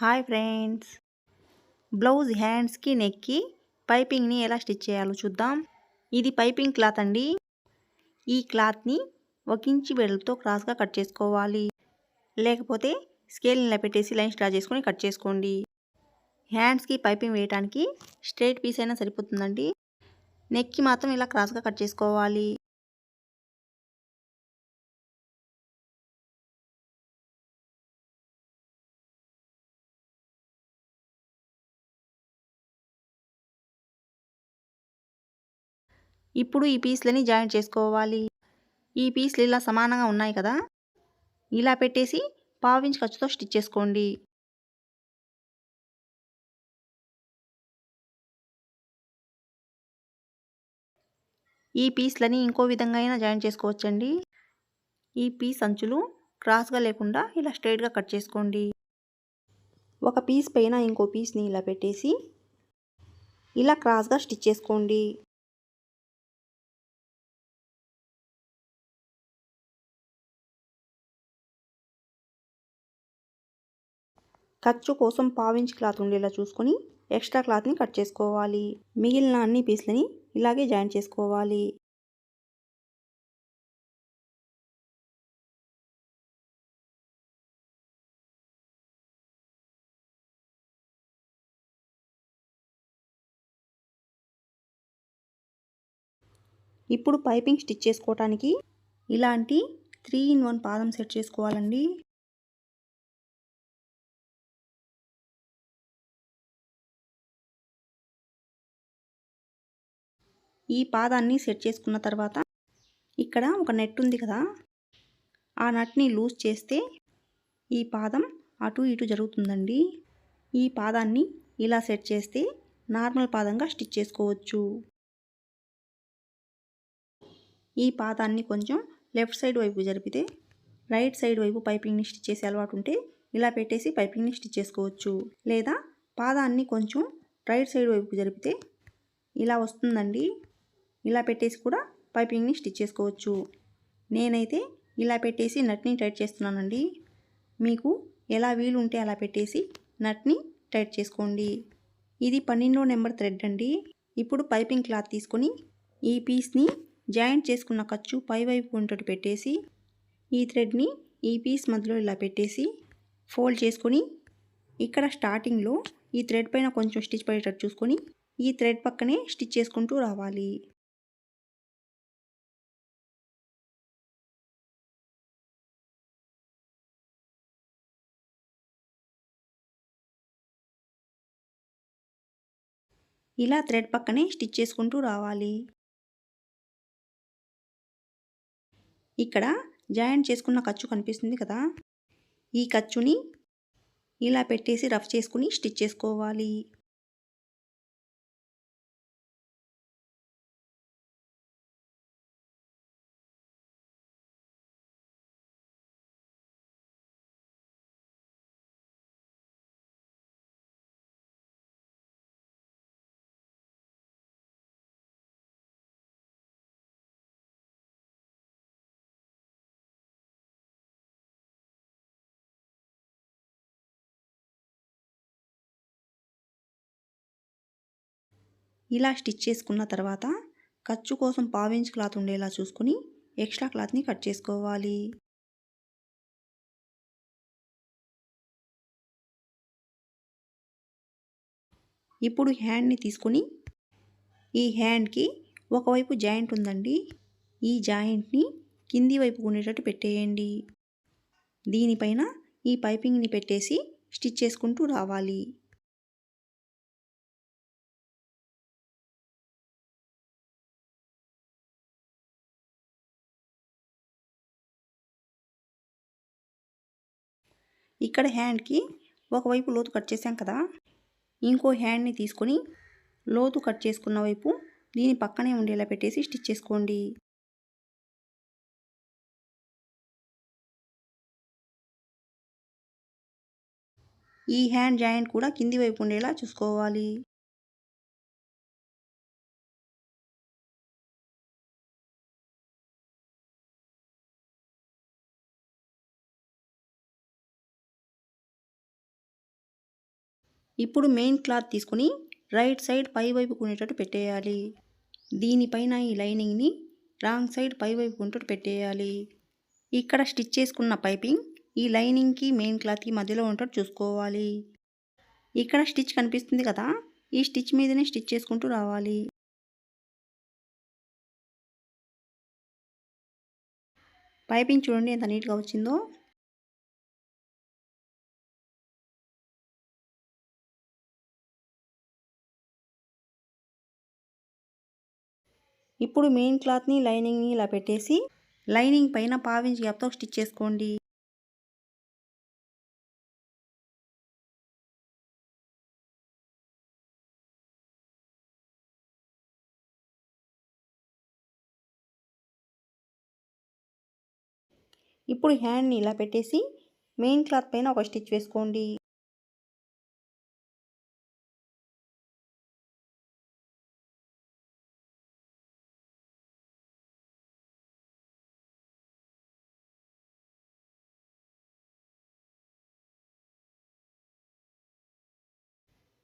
Hi friends. Blouse హ్యాండ్స్కి నెక్కి పైపింగ్ని ఎలా స్టిచ్ చేయాలో చూద్దాం. ఇది పైపింగ్ క్లాత్ అండి. ఈ క్లాత్ని ఒక ఇంచి వెడల్తో క్రాస్గా కట్ చేసుకోవాలి. లేకపోతే స్కేల్ ఇలా పెట్టేసి లైన్స్ డ్రా చేసుకొని కట్ చేసుకోండి. హ్యాండ్స్కి పైపింగ్ వేయడానికి స్ట్రైట్ పీస్ అయినా సరిపోతుందండి. నెక్కి మాత్రం ఇలా క్రాస్గా కట్ చేసుకోవాలి. ఇప్పుడు ఈ పీస్లని జాయింట్ చేసుకోవాలి. ఈ పీస్లు ఇలా సమానంగా ఉన్నాయి కదా? ఇలా పెట్టేసి పావించి ఖర్చుతో స్టిచ్ చేసుకోండి. ఈ పీస్లని ఇంకో విధంగా అయినా జాయిన్ చేసుకోవచ్చండి. ఈ పీస్ అంచులు క్రాస్గా లేకుండా ఇలా స్ట్రైట్గా కట్ చేసుకోండి. ఒక పీస్ పైన ఇంకో పీస్ని ఇలా పెట్టేసి ఇలా క్రాస్గా స్టిచ్ చేసుకోండి. ఖర్చు కోసం పావించి క్లాత్ ఉండేలా చూసుకొని ఎక్స్ట్రా క్లాత్ని కట్ చేసుకోవాలి. మిగిలిన అన్ని పీస్లని ఇలాగే జాయిన్ చేసుకోవాలి. ఇప్పుడు పైపింగ్ స్టిచ్ చేసుకోవటానికి ఇలాంటి త్రీ ఇన్ వన్ పాదం సెట్ చేసుకోవాలండి. ఈ పాదాన్ని సెట్ చేసుకున్న తర్వాత ఇక్కడ ఒక నెట్ ఉంది కదా ఆ నట్ని లూజ్ చేస్తే ఈ పాదం అటు ఇటు జరుగుతుందండి. ఈ పాదాన్ని ఇలా సెట్ చేస్తే నార్మల్ పాదంగా స్టిచ్ చేసుకోవచ్చు. ఈ పాదాన్ని కొంచెం లెఫ్ట్ సైడ్ వైపు జరిపితే రైట్ సైడ్ వైపు పైపింగ్ని స్టిచ్ చేసే అలవాటు ఉంటే ఇలా పెట్టేసి పైపింగ్ని స్టిచ్ చేసుకోవచ్చు. లేదా పాదాన్ని కొంచెం రైట్ సైడ్ వైపు జరిపితే ఇలా వస్తుందండి. ఇలా పెట్టేసి కూడా పైపింగ్ని స్టిచ్ చేసుకోవచ్చు. నేనైతే ఇలా పెట్టేసి నట్ని టైట్ చేస్తున్నానండి. మీకు ఎలా వీలు ఉంటే అలా పెట్టేసి నట్ని టైట్ చేసుకోండి. ఇది పన్నెండో నెంబర్ థ్రెడ్ అండి. ఇప్పుడు పైపింగ్ క్లాత్ తీసుకొని ఈ పీస్ని జాయింట్ చేసుకున్న ఖర్చు పైవైపు ఉంటట్టు పెట్టేసి ఈ థ్రెడ్ని ఈ పీస్ మధ్యలో ఇలా పెట్టేసి ఫోల్డ్ చేసుకొని ఇక్కడ స్టార్టింగ్లో ఈ థ్రెడ్ పైన కొంచెం స్టిచ్ పడేటట్టు చూసుకొని ఈ థ్రెడ్ పక్కనే స్టిచ్ చేసుకుంటూ రావాలి. ఇలా థ్రెడ్ పక్కనే స్టిచ్ చేసుకుంటూ రావాలి. ఇక్కడ జాయింట్ చేసుకున్న ఖర్చు కనిపిస్తుంది కదా. ఈ ఖర్చుని ఇలా పెట్టేసి రఫ్ చేసుకుని స్టిచ్ చేసుకోవాలి. ఇలా స్టిచ్ చేసుకున్న తర్వాత ఖర్చు కోసం పావించ్ క్లాత్ ఉండేలా చూసుకుని ఎక్స్ట్రా క్లాత్ని కట్ చేసుకోవాలి. ఇప్పుడు హ్యాండ్ని తీసుకుని ఈ హ్యాండ్కి ఒకవైపు జాయింట్ ఉందండి. ఈ జాయింట్ని కింది వైపు ఉండేటట్టు పెట్టేయండి. దీనిపైన ఈ పైపింగ్ని పెట్టేసి స్టిచ్ చేసుకుంటూ రావాలి. ఇక్కడ హ్యాండ్కి ఒకవైపు లోతు కట్ చేసాం కదా. ఇంకో హ్యాండ్ని తీసుకొని లోతు కట్ చేసుకున్న వైపు దీని పక్కనే ఉండేలా పెట్టేసి స్టిచ్ చేసుకోండి. ఈ హ్యాండ్ జాయింట్ కూడా కింది వైపు ఉండేలా చూసుకోవాలి. ఇప్పుడు మెయిన్ క్లాత్ తీసుకుని రైట్ సైడ్ పై వైపు కొనేటట్టు పెట్టేయాలి. దీనిపైన ఈ లైనింగ్ని రాంగ్ సైడ్ పై వైపు కొనేటట్టు పెట్టేయాలి. ఇక్కడ స్టిచ్ చేసుకున్న పైపింగ్ ఈ లైనింగ్కి మెయిన్ క్లాత్కి మధ్యలో ఉండేటట్టు చూసుకోవాలి. ఇక్కడ స్టిచ్ కనిపిస్తుంది కదా ఈ స్టిచ్ మీదనే స్టిచ్ చేసుకుంటూ రావాలి. పైపింగ్ చూడండి ఎంత నీట్గా వచ్చిందో. ఇప్పుడు మెయిన్ క్లాత్ని లైనింగ్ని ఇలా పెట్టేసి లైనింగ్ పైన పావించి గ్యాప్తో స్టిచ్ చేసుకోండి. ఇప్పుడు హ్యాండ్ని ఇలా పెట్టేసి మెయిన్ క్లాత్ పైన ఒక స్టిచ్ వేసుకోండి.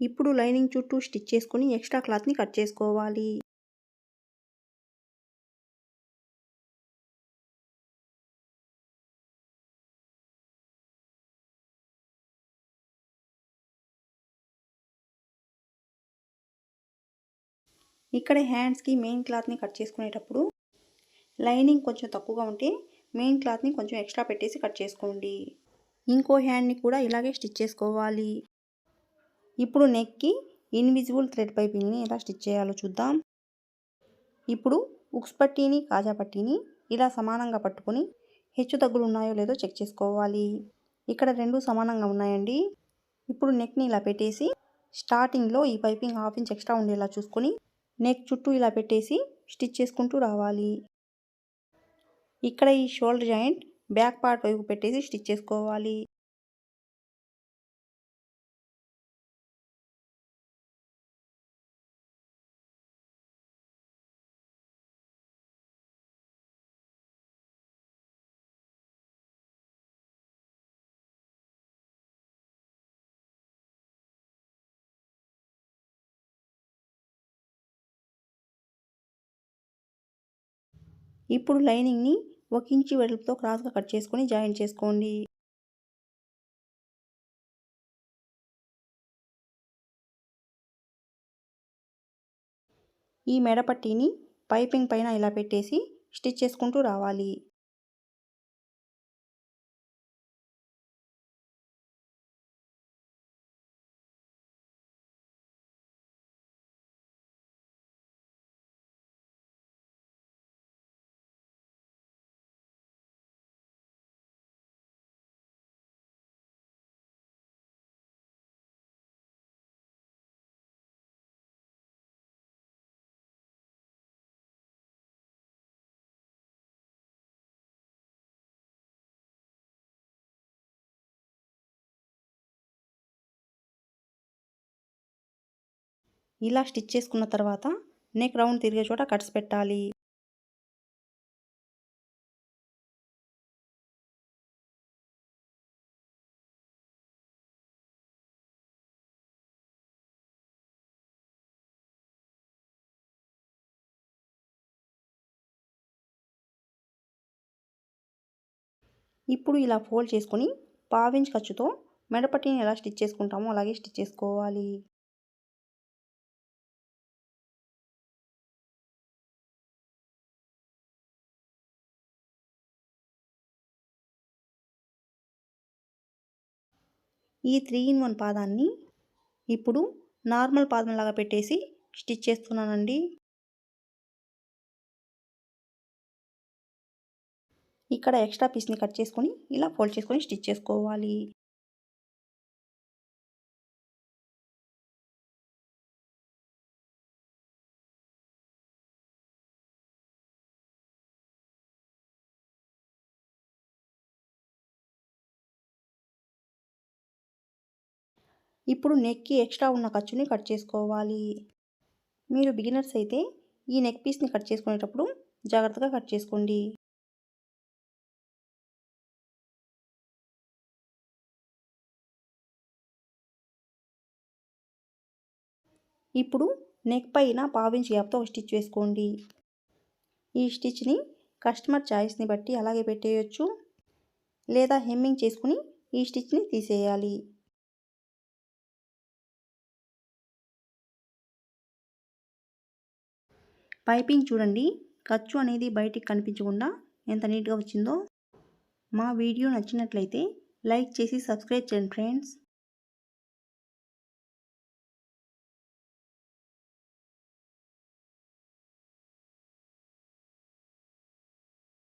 ఇప్పుడు లైనింగ్ చుట్టూ స్టిచ్ చేసుకుని ఎక్స్ట్రా క్లాత్ని కట్ చేసుకోవాలి. ఇక్కడ హ్యాండ్స్కి మెయిన్ క్లాత్ని కట్ చేసుకునేటప్పుడు లైనింగ్ కొంచెం తక్కువగా ఉంటే మెయిన్ క్లాత్ని కొంచెం ఎక్స్ట్రా పెట్టేసి కట్ చేసుకోండి. ఇంకో హ్యాండ్ని కూడా ఇలాగే స్టిచ్ చేసుకోవాలి. ఇప్పుడు నెక్కి ఇన్విజిబుల్ థ్రెడ్ పైపింగ్ని ఎలా స్టిచ్ చేయాలో చూద్దాం. ఇప్పుడు ఉక్స్ పట్టీని కాజా పట్టీని ఇలా సమానంగా పట్టుకొని హెచ్చు తగ్గులు ఉన్నాయో లేదో చెక్ చేసుకోవాలి. ఇక్కడ రెండు సమానంగా ఉన్నాయండి. ఇప్పుడు నెక్ని ఇలా పెట్టేసి స్టార్టింగ్లో ఈ పైపింగ్ హాఫ్ ఇంచ్ ఎక్స్ట్రా ఉండేలా చూసుకొని నెక్ చుట్టూ ఇలా పెట్టేసి స్టిచ్ చేసుకుంటూ రావాలి. ఇక్కడ ఈ షోల్డర్ జాయింట్ బ్యాక్ పార్ట్ వైపు పెట్టేసి స్టిచ్ చేసుకోవాలి. ఇప్పుడు లైనింగ్ని ఒక ఇంచి వెడల్పుతో క్రాస్గా కట్ చేసుకొని జాయిన్ చేసుకోండి. ఈ మెడపట్టీని పైపింగ్ పైన ఇలా పెట్టేసి స్టిచ్ చేసుకుంటూ రావాలి. ఇలా స్టిచ్ చేసుకున్న తర్వాత నెక్ రౌండ్ తిరిగే చోట కట్స్ పెట్టాలి. ఇప్పుడు ఇలా ఫోల్డ్ చేసుకొని పావించ్ ఖర్చుతో మెడపట్టిని ఎలా స్టిచ్ చేసుకుంటామో అలాగే స్టిచ్ చేసుకోవాలి. ఈ త్రీ ఇన్ వన్ పాదాన్ని ఇప్పుడు నార్మల్ పాదంలాగా పెట్టేసి స్టిచ్ చేస్తున్నానండి. ఇక్కడ ఎక్స్ట్రా పీస్ని కట్ చేసుకొని ఇలా ఫోల్డ్ చేసుకొని స్టిచ్ చేసుకోవాలి. ఇప్పుడు నెక్కి ఎక్స్ట్రా ఉన్న ఖర్చుని కట్ చేసుకోవాలి. మీరు బిగినర్స్ అయితే ఈ నెక్ పీస్ని కట్ చేసుకునేటప్పుడు జాగ్రత్తగా కట్ చేసుకోండి. ఇప్పుడు నెక్ పైన పావించి గ్యాప్తో ఒక స్టిచ్ వేసుకోండి. ఈ స్టిచ్ని కస్టమర్ చాయిస్ని బట్టి అలాగే పెట్టేయచ్చు. లేదా హెమ్మింగ్ చేసుకుని ఈ స్టిచ్ని తీసేయాలి. పైపింగ్ చూడండి. ఖర్చు అనేది బయటికి కనిపించకుండా ఎంత నీట్గా వచ్చిందో. మా వీడియో నచ్చినట్లయితే లైక్ చేసి సబ్స్క్రైబ్ చేయండి ఫ్రెండ్స్.